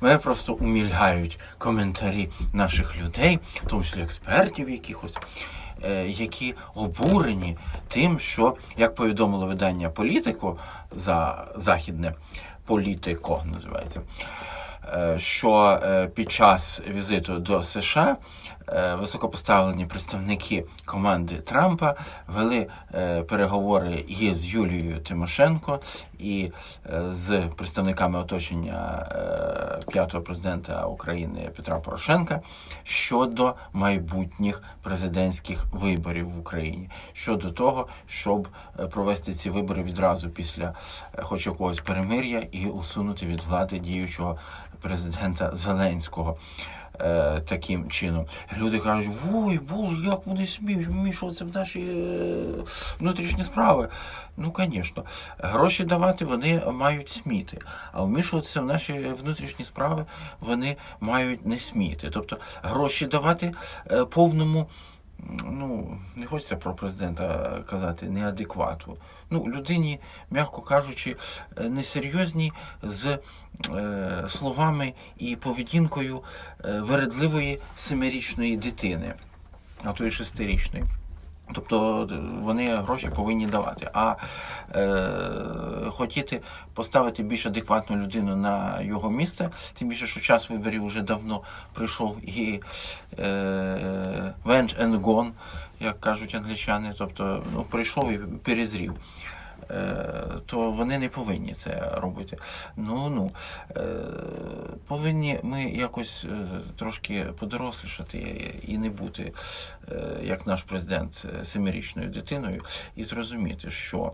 мене просто умиляють коментарі наших людей, в тому числі експертів якихось, е, які обурені тим, що, як повідомило видання Політико за західне політико називається. е, Що е, під час візиту до США високопоставлені представники команди Трампа вели переговори і з Юлією Тимошенко, і е, з представниками оточення е, п'ятого президента України Петра Порошенка щодо майбутніх президентських виборів в Україні, щодо того, щоб е, провести ці вибори відразу після хоч якогось перемир'я і усунути від влади діючого президента Зеленського. Е, Таким чином люди кажуть: ой, боже, як вони сміють вмішуватися в наші е, внутрішні справи. Ну, звісно, гроші давати вони мають сміти, а вмішуватися в наші внутрішні справи вони мають не сміти. Тобто гроші давати е, повному. Ну, не хочеться про президента казати неадеквату. Ну, людині, м'яко кажучи, несерйозні з е, словами і поведінкою е, вередливої семирічної дитини, а то й шестирічної. Тобто е, вони гроші повинні давати. А е, хотіти поставити більш адекватну людину на його місце, тим більше, що час виборів вже давно прийшов і е, венч and gone, як кажуть англічани, тобто ну, прийшов і перезрів. Е, То вони не повинні це робити. Ну ну е, повинні ми якось е, трошки подорослішати і не бути, як наш президент, семирічною дитиною, і зрозуміти, що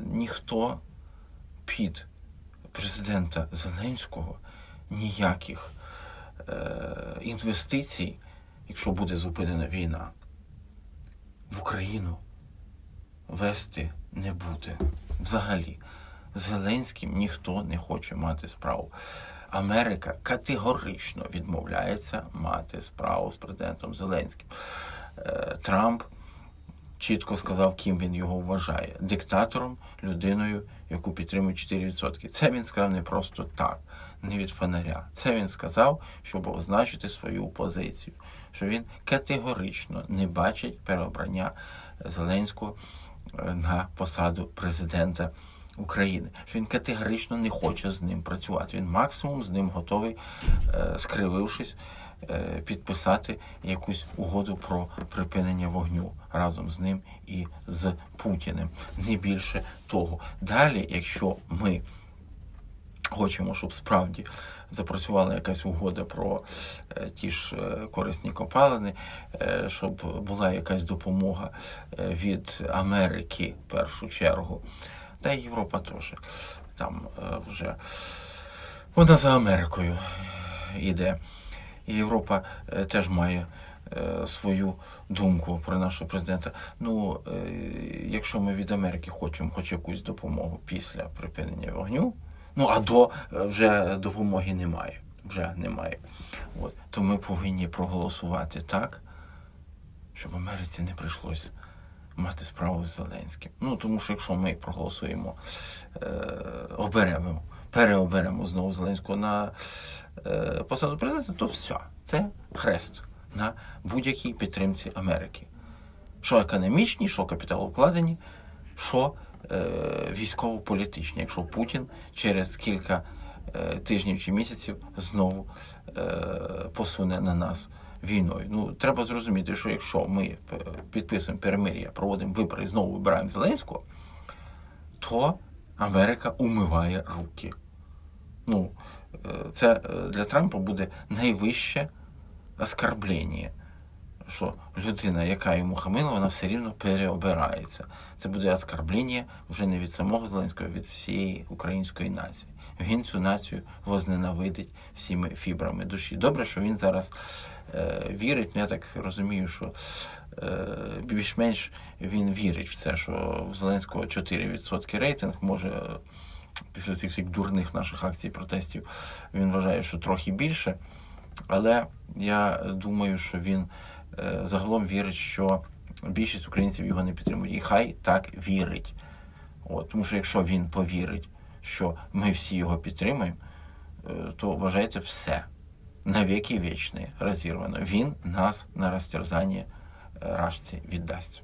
ніхто під президента Зеленського ніяких інвестицій, якщо буде зупинена війна, в Україну вести не буде. Взагалі, Зеленським ніхто не хоче мати справу. Америка категорично відмовляється мати справу з президентом Зеленським. Е, Трамп чітко сказав, ким він його вважає: диктатором, людиною, яку підтримує 4%. Це він сказав не просто так, не від фонаря. Це він сказав, щоб означити свою позицію, що він категорично не бачить переобрання Зеленського е, на посаду президента України. Що він категорично не хоче з ним працювати. Він максимум з ним готовий, е, скривившись, е, підписати якусь угоду про припинення вогню разом з ним і з Путіним. Не більше того. Далі, якщо ми хочемо, щоб справді запрацювала якась угода про е, ті ж е, корисні копалини, е, щоб була якась допомога від Америки в першу чергу, та й Європа теж там вже вона за Америкою йде. І Європа теж має свою думку про нашого президента. Ну, якщо ми від Америки хочемо хоч якусь допомогу після припинення вогню, ну а до е, вже допомоги немає. Вже немає. От, то ми повинні проголосувати так, щоб Америці не прийшлося мати справу з Зеленським. Ну тому що якщо ми проголосуємо, е, оберемо, переоберемо знову Зеленського на е, посаду президента, то все, це хрест на будь-якій підтримці Америки. Що економічні, що капіталовкладені, що військово-політичні, якщо Путін через кілька е, тижнів чи місяців знову е, посуне на нас війною. Ну треба зрозуміти, що якщо ми е, підписуємо перемир'я, проводимо вибори і знову вибираємо Зеленського, то Америка умиває руки. Ну, е, це е, для Трампа буде найвище оскорблення. Що людина, яка йому хамила, вона все рівно переобирається. Це буде оскорблення вже не від самого Зеленського, а від всієї української нації. Він цю націю возненавидить всіми фібрами душі. Добре, що він зараз е, вірить. Ну, я так розумію, що е, більш-менш він вірить в це, що в Зеленського 4% рейтинг може. е, Після цих всіх дурних наших акцій протестів він вважає, що трохи більше. Але я думаю, що він е, загалом вірить, що більшість українців його не підтримують. І хай так вірить. От, тому що якщо він повірить, що ми всі його підтримуємо, е, то вважайте все навіки вічні розірвано. Він нас на розтерзання е, рашці віддасть.